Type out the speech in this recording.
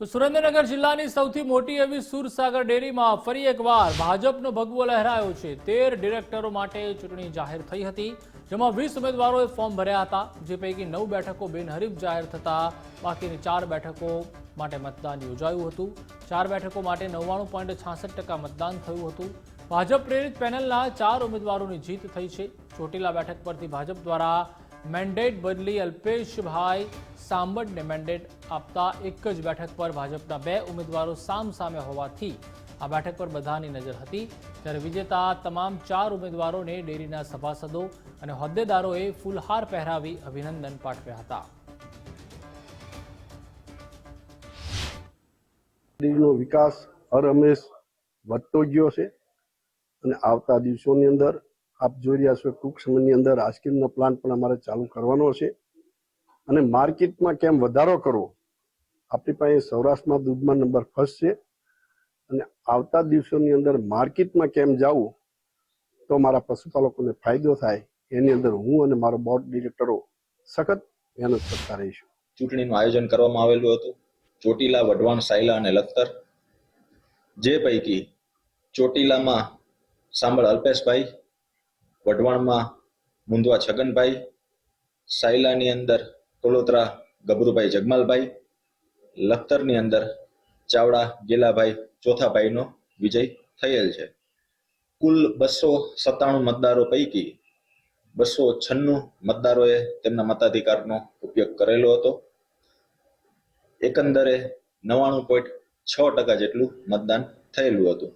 તો સુરેન્દ્રનગર જિલ્લાની સૌથી મોટી એવી સુરસાગર ડેરીમાં ફરી એકવાર ભાજપનો ભગવો લહેરાયો છે. તેર ડિરેક્ટરો માટે ચૂંટણી જાહેર થઈ હતી, જેમાં વીસ ઉમેદવારોએ ફોર્મ ભર્યા હતા. જે પૈકી નવ બેઠકો બિનહરીફ જાહેર થતા, બાકીની ચાર બેઠકો માટે મતદાન યોજાયું હતું. ચાર બેઠકો માટે નવ્વાણું પોઈન્ટ છાસઠ ટકા મતદાન થયું હતું. ભાજપ પ્રેરિત પેનલના ચાર ઉમેદવારોની જીત થઈ છે. ચોટીલા બેઠક પરથી ભાજપ દ્વારા મેન્ડેટ બદલી અલ્પેશભાઈ સાંબડને મેન્ડેટ આપતા એક જ બેઠક પર ભાજપના બે ઉમેદવારો સામસામે હોવાથી આ બેઠક પર બધાની નજર હતી. ત્યારે વિજેતા તમામ ચાર ઉમેદવારોને ડેરીના સભાસદો અને હોદ્દેદારોએ ફૂલહાર પહેરાવી અભિનંદન પાઠવ્યા હતા. ડેરીનો વિકાસ હર હંમેશ વધતો ગયો છે અને આવતા દિવસોની અંદર આપ જોઈ રહ્યા છો ટૂંક સમયની અંદર આઈસ્ક્રીમનો પ્લાન્ટ પણ અમારે ચાલુ કરવાનો છે. અને માર્કેટમાં કેમ વધારો કરવો? આપણી પાસે સૌરાષ્ટ્રમાં દૂધમાં નંબર ફર્સ્ટ છે. અને આવતા દિવસોની અંદર માર્કેટમાં કેમ જવું? તો મારા પશુપાલકોને ફાયદો થાય. એની અંદર હું અને મારો બોર્ડ ડિરેક્ટરો સખત મહેનત કરતા રહીશું. ચૂંટણીનું આયોજન કરવામાં આવેલું હતું. ચોટીલા, વઢવાણ, સાયલા અને લખતર. જે પૈકી ચોટીલામાં સાંભળ અલ્પેશભાઈ વઢવાણમાં મુંદવા છગનભાઈ, સાયલાની અંદર કોલોતરા ગભરુભાઈ જગમાલભાઈ, લખતરની અંદર ચાવડા ગેલાભાઈ ચોથાભાઈનો વિજય થયેલ છે. કુલ બસો સત્તાણું મતદારો પૈકી બસો છન્નું મતદારોએ તેમના મતાધિકારનો ઉપયોગ કરેલો હતો. એકંદરે નવ્વાણું પોઈન્ટ છ ટકા જેટલું મતદાન થયેલું હતું.